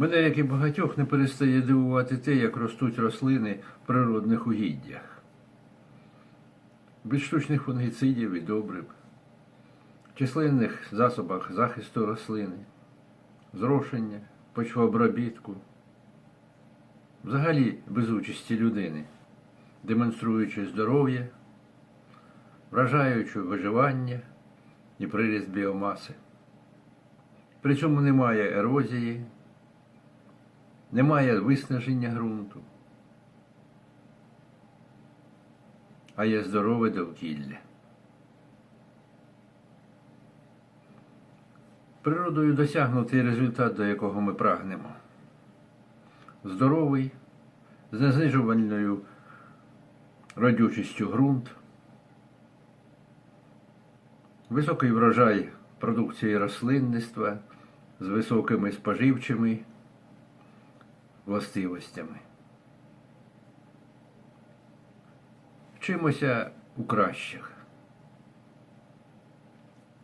Мене, як і багатьох, не перестає дивувати те, як ростуть рослини в природних угіддях. Без штучних фунгіцидів і добрив, численних засобах захисту рослини, зрошення, почвообробітку, взагалі без участі людини, демонструючи здоров'я, вражаючи виживання і приріст біомаси. При цьому немає ерозії, немає виснаження ґрунту, а є здорове довкілля. Природою досягнутий результат, до якого ми прагнемо. Здоровий, з незнижувальною родючістю ґрунт, високий врожай продукції рослинництва з високими споживчими властивостями. Вчимося у кращих.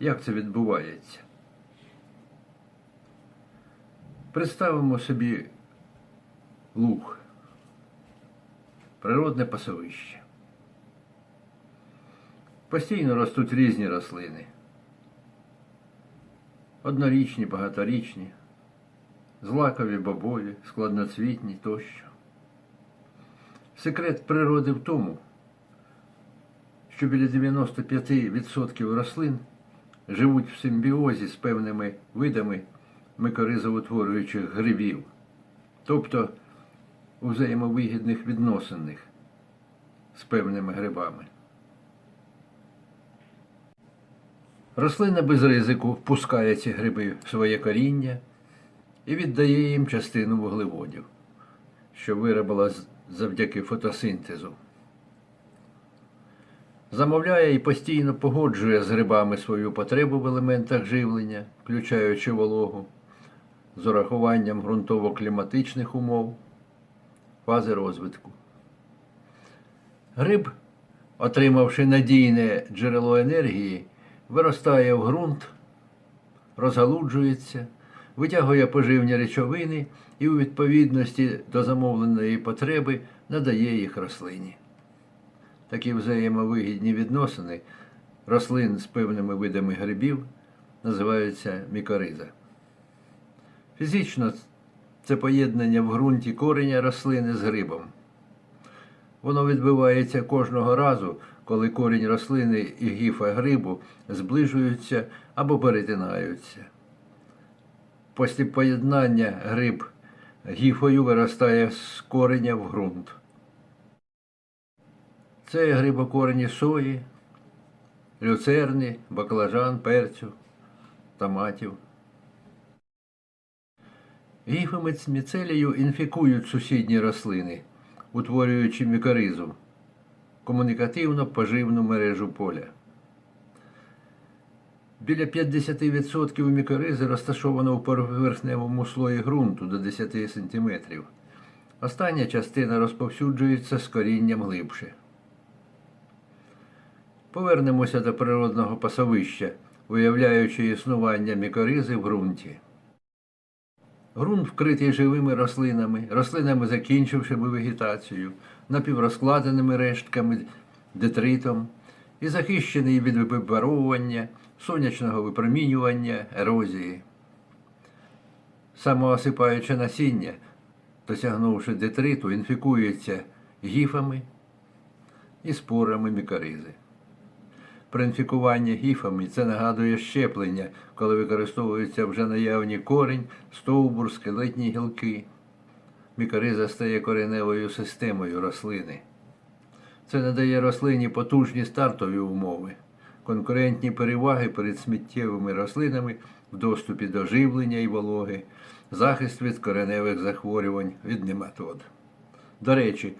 Як це відбувається? Представимо собі луг, природне пасовище. Постійно ростуть різні рослини. Однорічні, багаторічні, злакові, бобові, складноцвітні тощо. Секрет природи в тому, що біля 95% рослин живуть в симбіозі з певними видами микоризоутворюючих грибів, тобто у взаємовигідних відносинах з певними грибами. Рослина без ризику впускає ці гриби в своє коріння і віддає їм частину вуглеводів, що виробила завдяки фотосинтезу. Замовляє і постійно погоджує з грибами свою потребу в елементах живлення, включаючи вологу, з урахуванням ґрунтово-кліматичних умов, фази розвитку. Гриб, отримавши надійне джерело енергії, виростає в ґрунт, розгалуджується, витягує поживні речовини і у відповідності до замовленої потреби надає їх рослині. Такі взаємовигідні відносини рослин з певними видами грибів називаються мікориза. Фізично це поєднання в ґрунті кореня рослини з грибом. Воно відбувається кожного разу, коли корінь рослини і гіфа грибу зближуються або перетинаються. Після поєднання гриб гіфою виростає з кореня в ґрунт. Це грибокорені сої, люцерни, баклажан, перцю, томатів. Гіфами міцелію інфікують сусідні рослини, утворюючи мікоризу, комунікативно поживну мережу поля. Біля 50% мікоризи розташовано в поверхневому слої ґрунту до 10 см. Остання частина розповсюджується з корінням глибше. Повернемося до природного пасовища, уявляючи існування мікоризи в ґрунті. Ґрунт вкритий живими рослинами, рослинами, закінчившими вегетацію, напіврозкладеними рештками, детритом і захищений від випаровування, сонячного випромінювання, ерозії. Самоосипаюче насіння, досягнувши детриту, інфікується гіфами і спорами мікоризи. При інфікуванні гіфами це нагадує щеплення, коли використовуються вже наявні корінь, стовбур, скелетні гілки. Мікориза стає кореневою системою рослини. Це надає рослині потужні стартові умови, конкурентні переваги перед сміттєвими рослинами в доступі до живлення і вологи, захист від кореневих захворювань від нематод. До речі,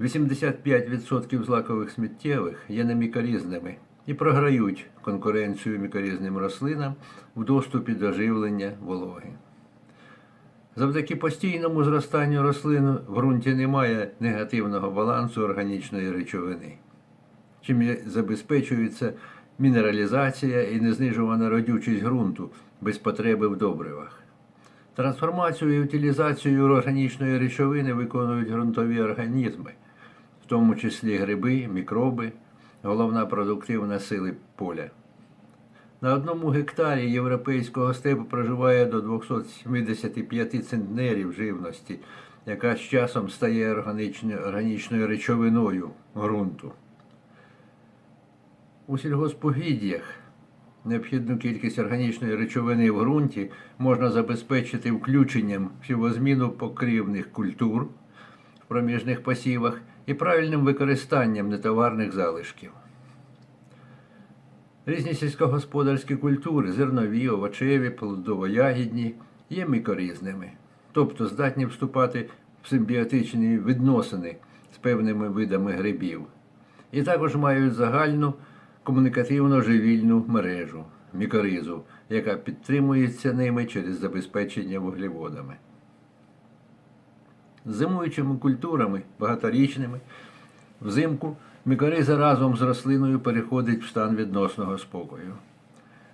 85% злакових сміттєвих є немікорізними і програють конкуренцію мікорізним рослинам в доступі до живлення вологи. Завдяки постійному зростанню рослин в ґрунті немає негативного балансу органічної речовини, чим забезпечується мінералізація і незнижувана родючість ґрунту без потреби в добривах. Трансформацію і утилізацію органічної речовини виконують ґрунтові організми, в тому числі гриби, мікроби, головна продуктивна сили поля. На одному гектарі європейського степу проживає до 275 центнерів живності, яка з часом стає органічною речовиною ґрунту. У сільгоспугіддях необхідну кількість органічної речовини в ґрунті можна забезпечити включенням в сівозміну покрівних культур в проміжних посівах і правильним використанням нетоварних залишків. Різні сільськогосподарські культури, зернові, овочеві, плодово-ягідні, є мікорізними, тобто здатні вступати в симбіотичні відносини з певними видами грибів. І також мають загальну комунікативно-живільну мережу мікоризу, яка підтримується ними через забезпечення вуглеводами. Зимуючими культурами, багаторічними, взимку мікориза разом з рослиною переходить в стан відносного спокою.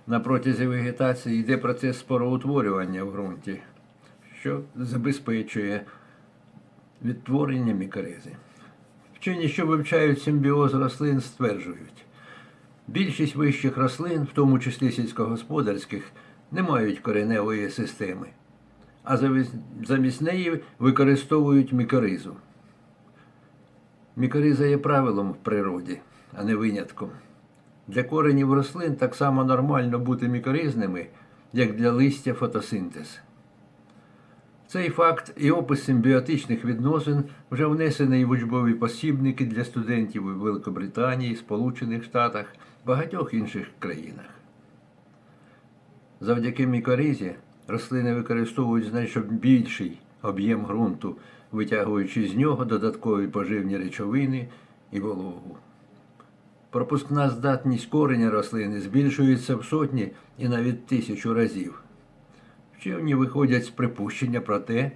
На протязі вегетації йде процес спороутворювання в ґрунті, що забезпечує відтворення мікоризи. Вчені, що вивчають симбіоз рослин, стверджують, більшість вищих рослин, в тому числі сільськогосподарських, не мають кореневої системи, а замість- неї використовують мікоризу. Мікориза є правилом в природі, а не винятком. Для коренів рослин так само нормально бути мікоризними, як для листя фотосинтез. Цей факт і опис симбіотичних відносин вже внесений в учбові посібники для студентів у Великобританії, Сполучених Штатах, багатьох інших країнах. Завдяки мікоризі рослини використовують значно більший об'єм ґрунту, витягуючи з нього додаткові поживні речовини і вологу. Пропускна здатність кореня рослини збільшується в сотні і навіть тисячу разів. Вчені виходять з припущення про те,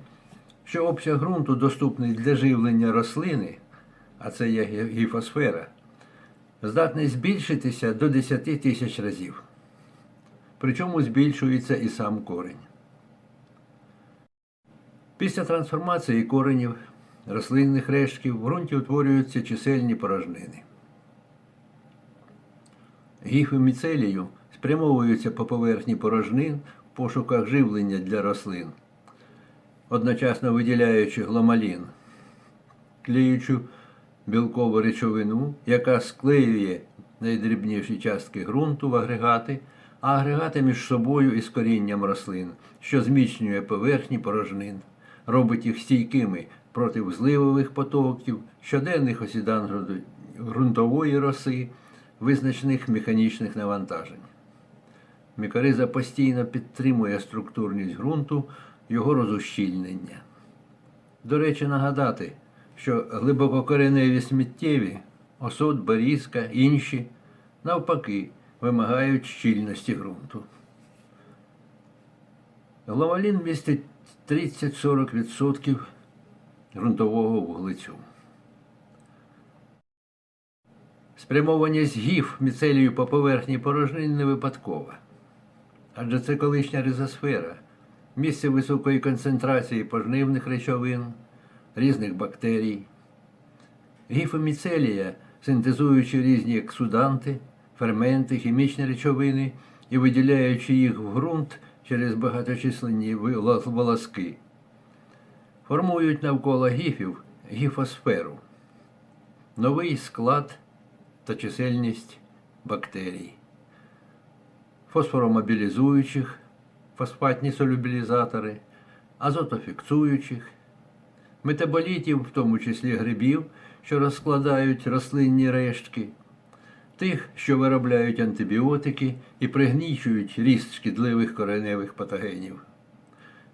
що обсяг ґрунту, доступний для живлення рослини, а це є гіфосфера, здатний збільшитися до 10 тисяч разів. Причому збільшується і сам корень. Після трансформації коренів рослинних рештків в ґрунті утворюються чисельні порожнини. Гіфи міцелію спрямовуються по поверхні порожнин пошуках живлення для рослин, одночасно виділяючи гломалін, клеючу білкову речовину, яка склеює найдрібніші частки ґрунту в агрегати, а агрегати між собою і з корінням рослин, що зміцнює поверхні порожнин, робить їх стійкими проти зливових потоків, щоденних ґрунту- ґрунтової роси, визначених механічних навантажень. Мікориза постійно підтримує структурність ґрунту, його розущільнення. До речі, нагадати, що глибококореневі сміттєві, осот, берізка, інші, навпаки, вимагають щільності ґрунту. Гломалін містить 30-40% ґрунтового вуглецю. Спрямованість гіф міцелію по поверхні порожнин не випадкова. Адже це колишня ризосфера, місце високої концентрації пожнивних речовин, різних бактерій. Гіфи міцелія, синтезуючи різні ексуданти, ферменти, хімічні речовини і виділяючи їх в ґрунт через багаточисленні волоски, формують навколо гіфів гіфосферу, новий склад та чисельність бактерій, фосфоромобілізуючих, фосфатні солюбілізатори, азотофіксуючих, метаболітів, в тому числі грибів, що розкладають рослинні рештки, тих, що виробляють антибіотики і пригнічують ріст шкідливих кореневих патогенів,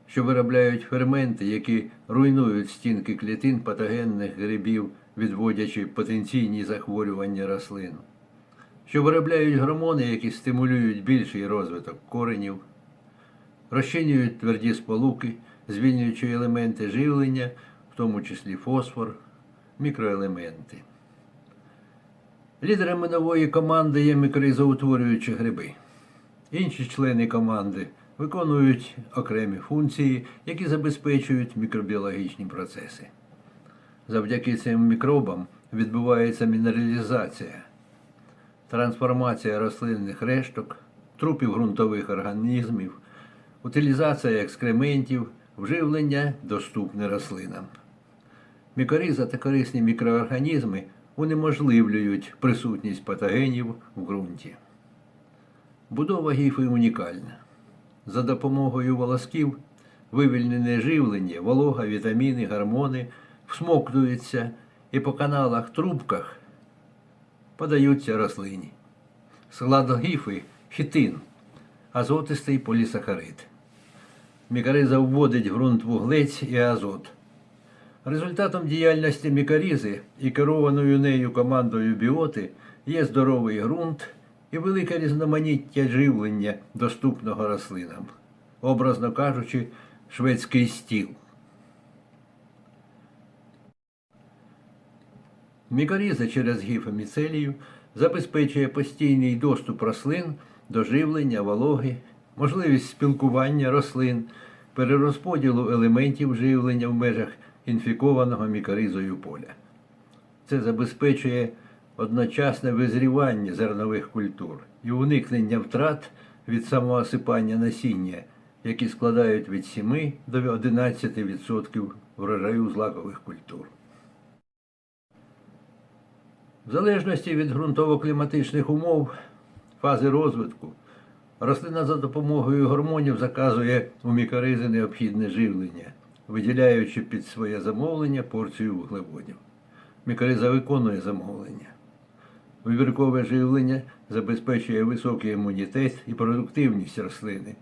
що виробляють ферменти, які руйнують стінки клітин патогенних грибів, відводячи потенційні захворювання рослин, що виробляють гормони, які стимулюють більший розвиток коренів, розчинюють тверді сполуки, звільнюючи елементи живлення, в тому числі фосфор, мікроелементи. Лідерами нової команди є мікризоутворюючі гриби. Інші члени команди виконують окремі функції, які забезпечують мікробіологічні процеси. Завдяки цим мікробам відбувається мінералізація, трансформація рослинних решток, трупів ґрунтових організмів, утилізація екскрементів, вживлення доступне рослинам. Мікориза та корисні мікроорганізми унеможливлюють присутність патогенів в ґрунті. Будова гіфи унікальна. За допомогою волосків вивільнене живлення, волога, вітаміни, гормони всмоктуються і по каналах трубках подаються рослині. Склад гіфи хітин, азотистий полісахарид. Мікориза вводить ґрунт вуглець і азот. Результатом діяльності мікорізи і керованою нею командою біоти є здоровий ґрунт і велике різноманіття живлення, доступного рослинам, образно кажучи, шведський стіл. Мікоріза через гіфоміцелію забезпечує постійний доступ рослин до живлення, вологи, можливість спілкування рослин, перерозподілу елементів живлення в межах інфікованого мікоризою поля. Це забезпечує одночасне визрівання зернових культур і уникнення втрат від самоосипання насіння, які складають від 7 до 11% врожаю злакових культур. В залежності від ґрунтово-кліматичних умов, фази розвитку, рослина за допомогою гормонів заказує у мікоризи необхідне живлення, виділяючи під своє замовлення порцію вуглеводів. Мікориза виконує замовлення. Вибіркове живлення забезпечує високий імунітет і продуктивність рослини.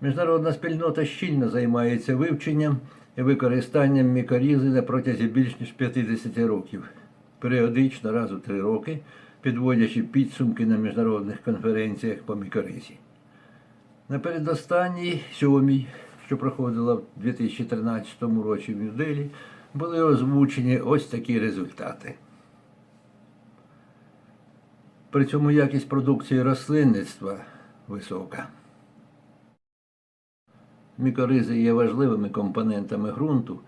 Міжнародна спільнота щільно займається вивченням використанням мікорізи на протязі більш ніж 50 років, періодично раз у три роки, підводячи підсумки на міжнародних конференціях по мікоризі. На передостанній сьомій, що проходила в 2013 році в Нью-Делі, були озвучені ось такі результати. При цьому якість продукції рослинництва висока. Мікоризи є важливими компонентами ґрунту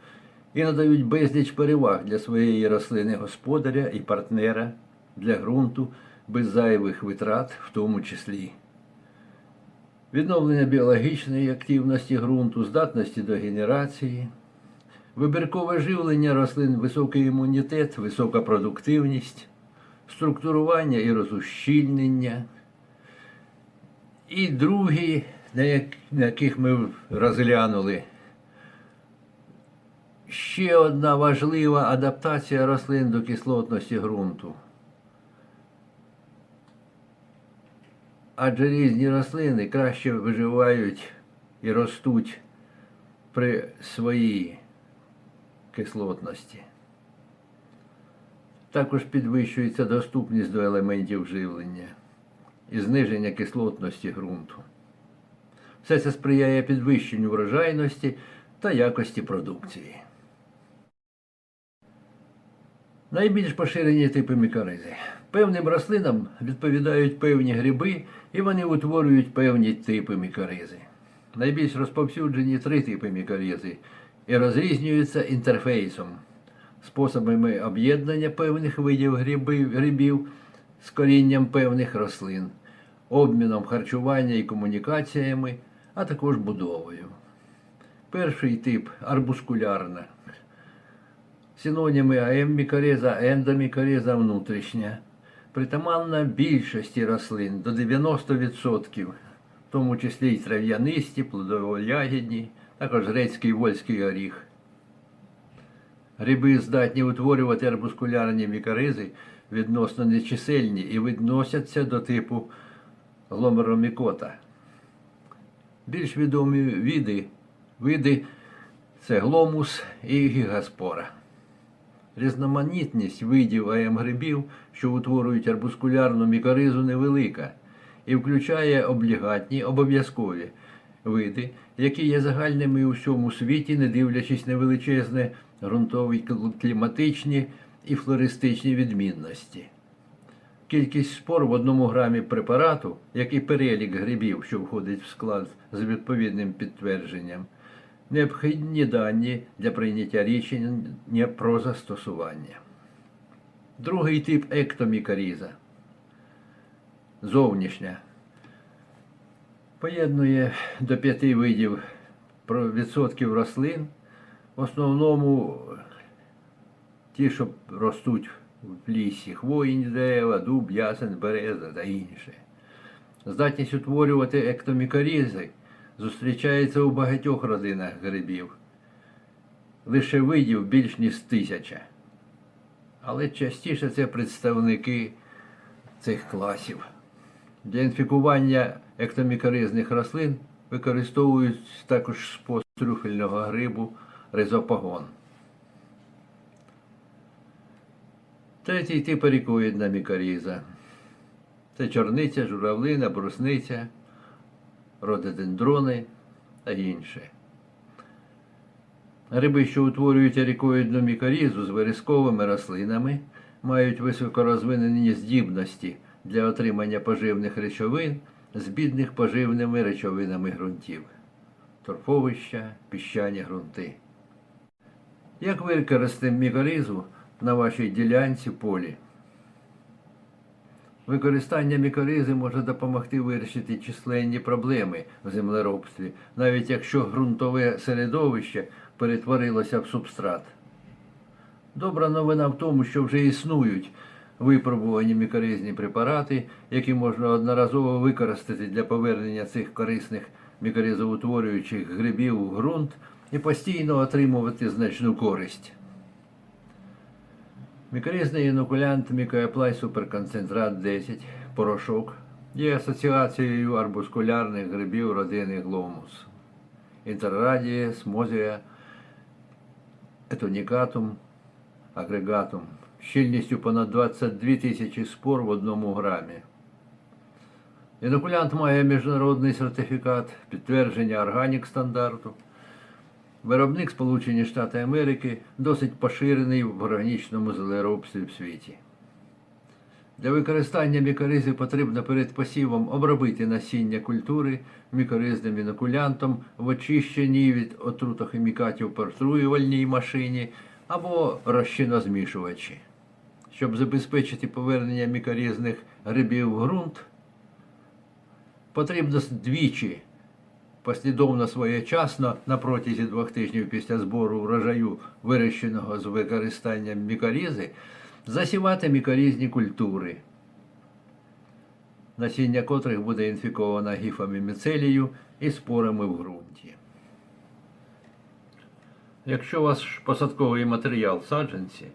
і надають безліч переваг для своєї рослини господаря і партнера для ґрунту без зайвих витрат, в тому числі. Відновлення біологічної активності ґрунту, здатності до генерації, вибіркове живлення рослин, високий імунітет, висока продуктивність, структурування і розущільнення. І на яких ми розглянули, ще одна важлива адаптація рослин до кислотності ґрунту. Адже різні рослини краще виживають і ростуть при своїй кислотності. Також підвищується доступність до елементів живлення і зниження кислотності ґрунту. Все це сприяє підвищенню врожайності та якості продукції. Найбільш поширені типи мікоризи. Певним рослинам відповідають певні гриби, і вони утворюють певні типи мікоризи. Найбільш розповсюджені три типи мікоризи і розрізнюються інтерфейсом, способами об'єднання певних видів грибів, грибів з корінням певних рослин, обміном харчування і комунікаціями, а також будовою. Перший тип арбускулярна. Синоніми аеммікориза, ендомікориза внутрішня. Притаманна більшості рослин до 90%, в тому числі й трав'янисті, плодово-ягідні, також грецький вольський оріх. Гриби здатні утворювати арбускулярні мікоризи відносно нечисельні і відносяться до типу гломеромікота. Більш відомі види, види це гломус і гігаспора. Різноманітність видів АМ-грибів, що утворюють арбускулярну мікоризу, невелика і включає облігатні обов'язкові види, які є загальними у всьому світі, не дивлячись на величезне ґрунтові кліматичні і флористичні відмінності. Кількість спор в одному грамі препарату, як і перелік грибів, що входить в склад з відповідним підтвердженням, необхідні дані для прийняття рішення про застосування. Другий тип ектомікаріза зовнішня. Поєднує до п'яти видів відсотків рослин, в основному ті, що ростуть в лісі, хвойні дерева, дуб, ясен, береза та інше. Здатність утворювати ектомікорізи зустрічається у багатьох родинах грибів. Лише видів більш ніж тисяча. Але частіше це представники цих класів. Для інфікування ектомікоризних рослин використовують також спосіб трюфельного грибу ризопагон. Третій тип ерікоїдна мікоріза. Це чорниця, журавлина, брусниця, рододендрони та інше. Гриби, що утворюють ерікоїдну мікорізу з вересковими рослинами, мають високорозвинені здібності для отримання поживних речовин з бідних поживними речовинами ґрунтів, торфовища, піщані ґрунти. Як використати мікоризу на вашій ділянці полі? Використання мікоризи може допомогти вирішити численні проблеми в землеробстві, навіть якщо ґрунтове середовище перетворилося в субстрат. Добра новина в тому, що вже існують випробувані мікоризні препарати, які можна одноразово використати для повернення цих корисних мікоризоутворюючих грибів у ґрунт і постійно отримувати значну користь. Мікорізний інокулянт Мікоеплай суперконцентрат 10 порошок є асоціацією арбускулярних грибів родини гломус. Інтеррадія, смозія, етонікатум, агрегатум щільністю понад 22 тисячі спор в одному грамі. Інокулянт має міжнародний сертифікат підтвердження органік стандарту. Виробник Сполучені Штати Америки досить поширений в органічному землеробстві в світі. Для використання мікоризи потрібно перед посівом обробити насіння культури мікоризним інокулянтом в очищеній від отрутохімікатів протруювальній машині або розчинозмішувачі. Щоб забезпечити повернення мікорізних грибів в ґрунт, потрібно двічі послідовно своєчасно на протязі двох тижнів після збору врожаю, вирощеного з використанням мікорізи, засівати мікорізні культури, насіння котрих буде інфіковано гіфами міцелію і спорами в ґрунті. Якщо у вас посадковий матеріал саджанці,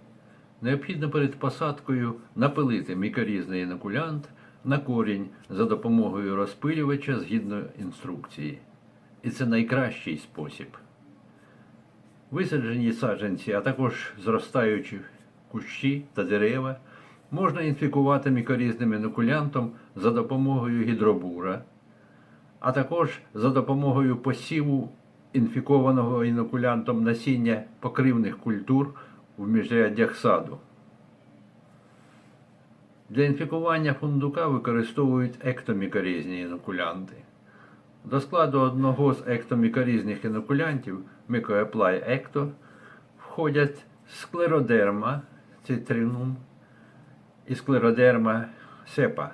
необхідно перед посадкою напилити мікорізний інокулянт на корінь за допомогою розпилювача згідно інструкції. І це найкращий спосіб. Висаджені саджанці, а також зростаючі кущі та дерева можна інфікувати мікорізним інокулянтом за допомогою гідробура, а також за допомогою посіву інфікованого інокулянтом насіння покривних культур в міжряддях саду. Для інфікування фундука використовують ектомікорізні інокулянти. До складу одного з ектомікорізних інокулянтів Микоеплай Екто входять склеродерма цитринум і склеродерма сепа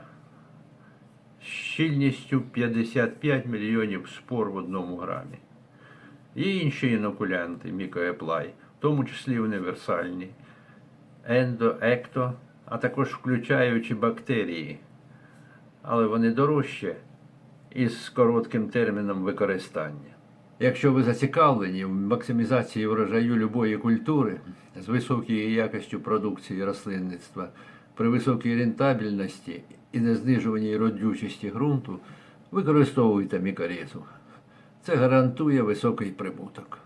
з щільністю 55 мільйонів спор в одному грамі. Є інші інокулянти Мікоеплай, в тому числі універсальні, ендо, екто, а також включаючи бактерії, але вони дорожчі із коротким терміном використання. Якщо ви зацікавлені в максимізації врожаю любої культури з високою якістю продукції рослинництва при високій рентабельності і незнижуваній родючості ґрунту, використовуйте мікорізу. Це гарантує високий прибуток.